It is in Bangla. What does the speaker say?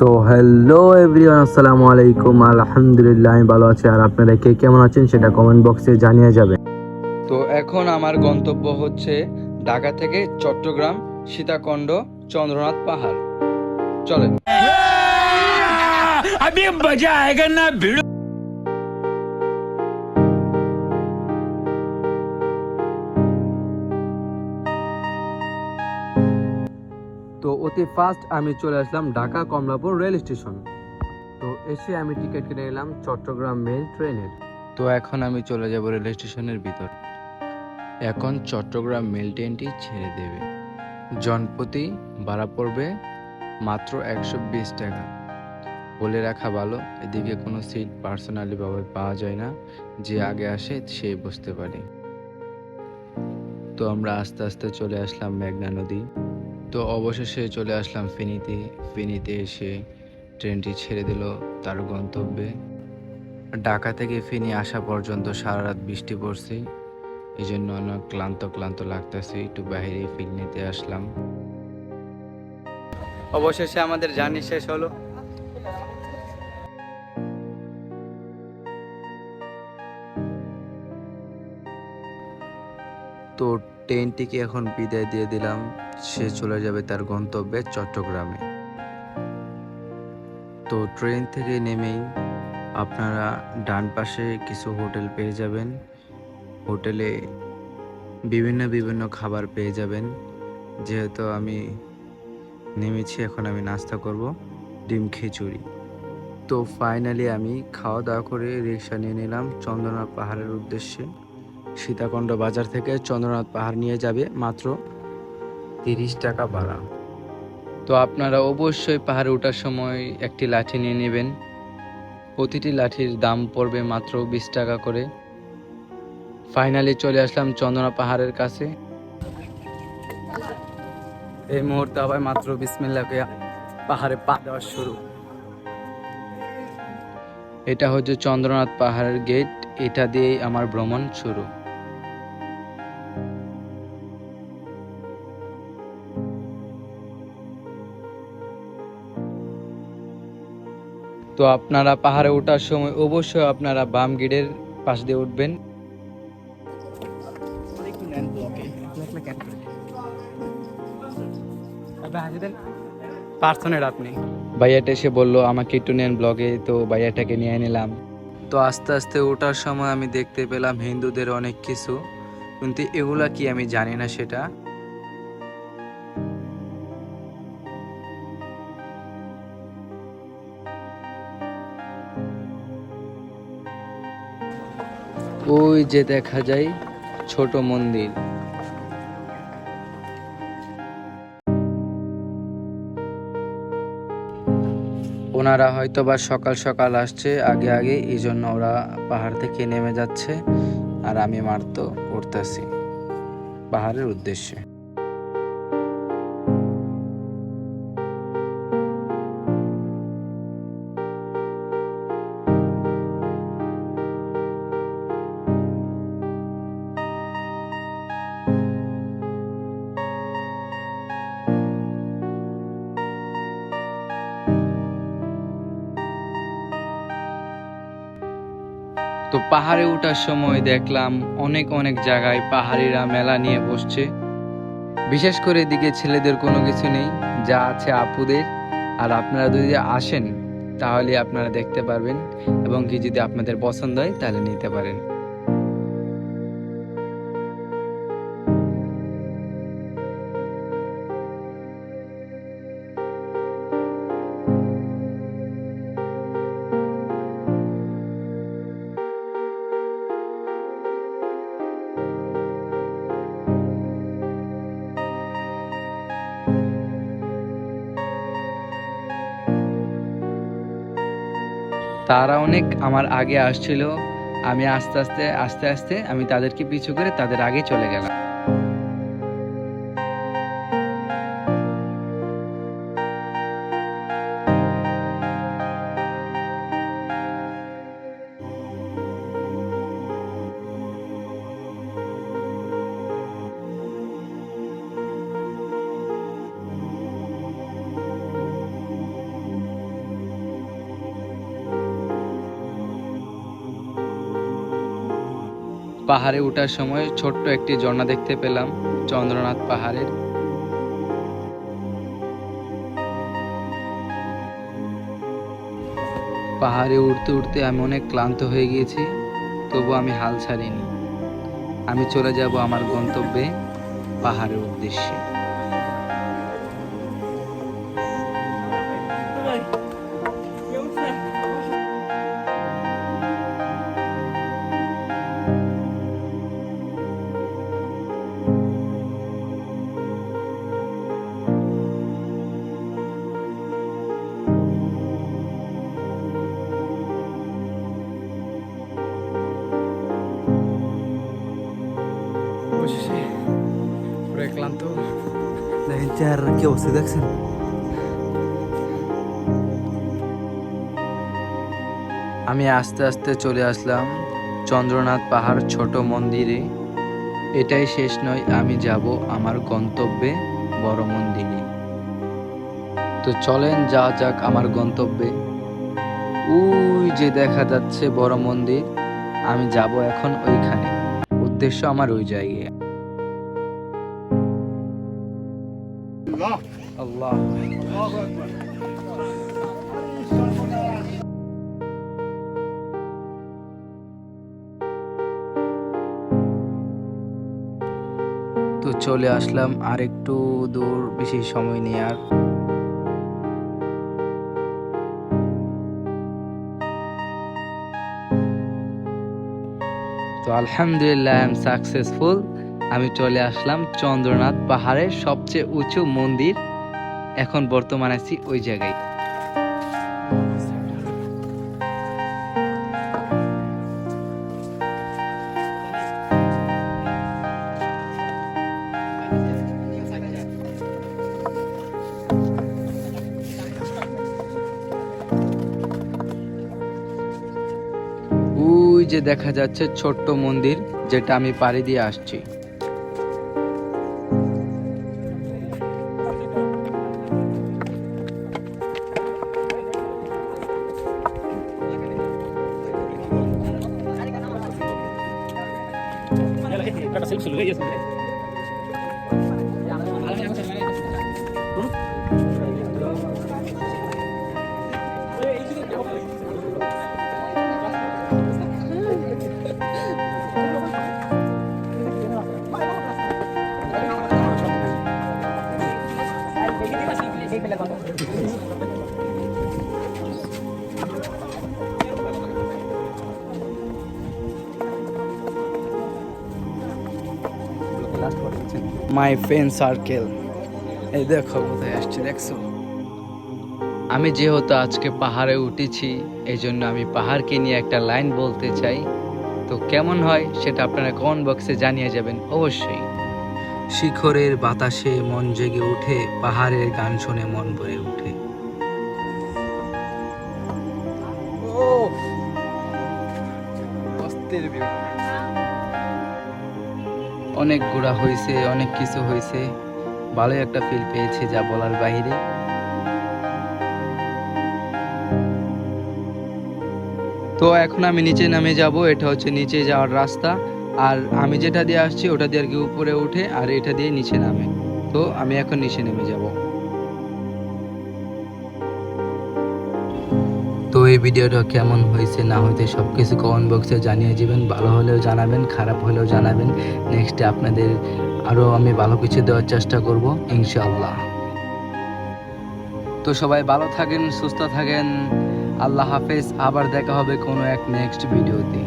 সো হ্যালো এভরিওয়ান আসসালামু আলাইকুম আলহামদুলিল্লাহ আমি ভালো আছি আর আপনারা কে কেমন আছেন সেটা কমেন্ট বক্সে জানিয়ে যাবে তো এখন আমার গন্তব্য হচ্ছে ঢাকা থেকে চট্টগ্রাম সীতাকণ্ড চন্দ্রনাথ পাহাড়। চলেন। আমি বাজা আয়েগা না ভিড় অতি ফার্স্ট আমি চলে আসলাম ঢাকা কমলাপুর রেল স্টেশন তো এসে আমি টিকিট কেটে নিলাম চট্টগ্রাম মেল ট্রেনের তো এখন আমি চলে যাব রেল স্টেশনের ভিতর। এখন চট্টগ্রাম মেল ট্রেনটি ছেড়ে দেবে। জনপ্রতি ভাড়া পড়বে মাত্র একশো বিশ টাকা। বলে রাখা ভালো, এদিকে কোনো সিট পার্সোনালি ভাবে পাওয়া যায় না, যে আগে আসে সে বসতে পারে। তো আমরা আস্তে আস্তে চলে আসলাম মেঘনা নদী। তো অবশেষে চলে আসলাম ফেনীতে। ফেনীতে এসে ট্রেনটি ছেড়ে দিল তার গন্তব্যে। ঢাকা থেকে ফেনী আসা পর্যন্ত সারা রাত বৃষ্টি পড়ছে। এই জন্য অনেক ক্লান্ত ক্লান্ত লাগতেছে। একটু ফিল নিতে আসলাম। অবশেষে আমাদের জার্নি শেষ হলো। তো ট্রেনটিকে এখন বিদায় দিয়ে দিলাম। সে চলে যাবে তার গন্তব্যে চট্টগ্রামে। তো ট্রেন থেকে নেমেই আপনারা ডান পাশে কিছু হোটেল পেয়ে যাবেন। হোটেলে বিভিন্ন বিভিন্ন খাবার পেয়ে যাবেন। যেহেতু আমি নেমেছি, এখন আমি নাস্তা করব, ডিম খিচুড়ি। তো ফাইনালি আমি খাওয়া দাওয়া করে রিক্সা নিয়ে নিলাম চন্দ্রনাথ পাহাড়ের উদ্দেশ্যে। সীতাকুণ্ড বাজার থেকে চন্দ্রনাথ পাহাড় নিয়ে যাবে মাত্র তিরিশ টাকা ভাড়া। তো আপনারা অবশ্যই পাহাড়ে ওঠার সময় একটি লাঠি নিয়ে নেবেন। প্রতিটি লাঠির দাম পড়বে মাত্র বিশ টাকা করে। ফাইনালি চলে আসলাম চন্দনা পাহাড়ের কাছে। এই মুহূর্তে আবার মাত্র বিসমিল্লাকে পাহাড়ে পা দেওয়া শুরু। এটা হচ্ছে চন্দ্রনাথ পাহাড়ের গেট এটা দিয়েই আমার ভ্রমণ শুরু। তো আপনারা পাহাড়ে ওঠার সময় অবশ্যই আপনারা বাম গিডের পাশ দিয়ে উঠবেন। পার্সনের আপনি। ভাইয়াটা এসে বলল আমাকে একটু নেন ব্লগে। তো ভাইয়াটাকে নিয়ে নিলাম। তো আস্তে আস্তে ওঠার সময় আমি দেখতে পেলাম হিন্দুদের অনেক কিছু। কিন্তু এগুলা কি আমি জানি না সেটা। ওই যে দেখা যায় ছোট মন্দির। ওনারা হয়তো বা সকাল সকাল আসছে, আগে আগে এই জন্য ওরা পাহাড় থেকে নেমে যাচ্ছে, আর আমি মারতো উঠতেছি। পাহাড়ের উদ্দেশ্যে। তো পাহাড়ে ওঠার সময় দেখলাম অনেক অনেক জায়গায় পাহাড়িরা মেলা নিয়ে বসছে। বিশেষ করে এদিকে ছেলেদের কোনো কিছু নেই, যা আছে আপুদের। আর আপনারা যদি আসেন, তাহলে আপনারা দেখতে পারবেন এবং কি যদি আপনাদের পছন্দ হয়, তাহলে নিতে পারেন। তারা অনেক আমার আগে আসছিল, আমি আস্তে আস্তে আস্তে আস্তে আমি তাদেরকে পিছু করে তাদের আগে চলে গেলাম। পাহাড়ে ওঠার সময় ছোট্ট একটি ঝর্ণা দেখতে পেলাম, চন্দ্রনাথ পাহাড়ের। পাহাড়ে উঠতে উঠতে আমি অনেক ক্লান্ত হয়ে গিয়েছি, তবু আমি হাল ছাড়িনি। আমি চলে যাব আমার গন্তব্যে পাহাড়ের উদ্দেশ্যে। পুরো ক্লান্ত দেখেন চেহারার কি অবস্থা দেখছেন আমি আস্তে আস্তে চলে আসলাম চন্দ্রনাথ পাহাড় ছোট মন্দিরে। এটাই শেষ নয় আমি যাব আমার গন্তব্যে বড় মন্দিরে। তো চলেন যা যাক আমার গন্তব্যে। ওই যে দেখা যাচ্ছে বড় মন্দির আমি যাব এখন ওইখানে। উদ্দেশ্য আমার ওই জায়গায়। আল্লাহ তো চলে আসলাম আর একটু দূর বেশি সময় নেই আর। তো আলহামদুলিল্লাহ আই এম সাকসেসফুল আমি চলে আসলাম চন্দ্রনাথ পাহাড়ের সবচেয়ে উঁচু মন্দির। এখন বর্তমানে আছি ওই জায়গায়। যে দেখা যাচ্ছে ছোট্ট মন্দির, যেটা আমি পাড়ি দিয়ে আসছি। কাটা সিল্ক ছিল মাই ফ্রেন্ড সার্কেল এই দেখো কোথায় আসছে দেখছ? আমি যেহেতু আজকে পাহাড়ে উঠেছি এই জন্য আমি পাহাড়কে নিয়ে একটা লাইন বলতে চাই। তো কেমন হয় সেটা আপনারা কমেন্ট বক্সে জানিয়ে যাবেন অবশ্যই। শিখরের বাতাসে মন জেগে উঠে পাহাড়ের গান শুনে মন ভরে উঠে অস্থির ভিউ অনেক ঘোরা হয়েছে অনেক কিছু হয়েছে ভালো একটা ফিল পেয়েছে যা বলার বাইরে তো এখন আমি নিচে নামে যাব, এটা হচ্ছে নিচে যাওয়ার রাস্তা। আর আমি যেটা দিয়ে আসছি, ওটা দিয়ে আর কি উপরে উঠে আর এটা দিয়ে নিচে নামে। তো আমি এখন নিচে নেমে যাব। এই ভিডিওটা কেমন হয়েছে না হয়েছে সব কিছু কমেন্ট বক্সে জানিয়ে যাবেন ভালো হলেও জানাবেন, খারাপ হলেও জানাবেন। নেক্সটে আপনাদের আরও আমি ভালো কিছু দেওয়ার চেষ্টা করব, ইনশাআল্লাহ। তো সবাই ভালো থাকেন, সুস্থ থাকেন। আল্লাহ হাফেজ, আবার দেখা হবে কোনো এক নেক্সট ভিডিওতে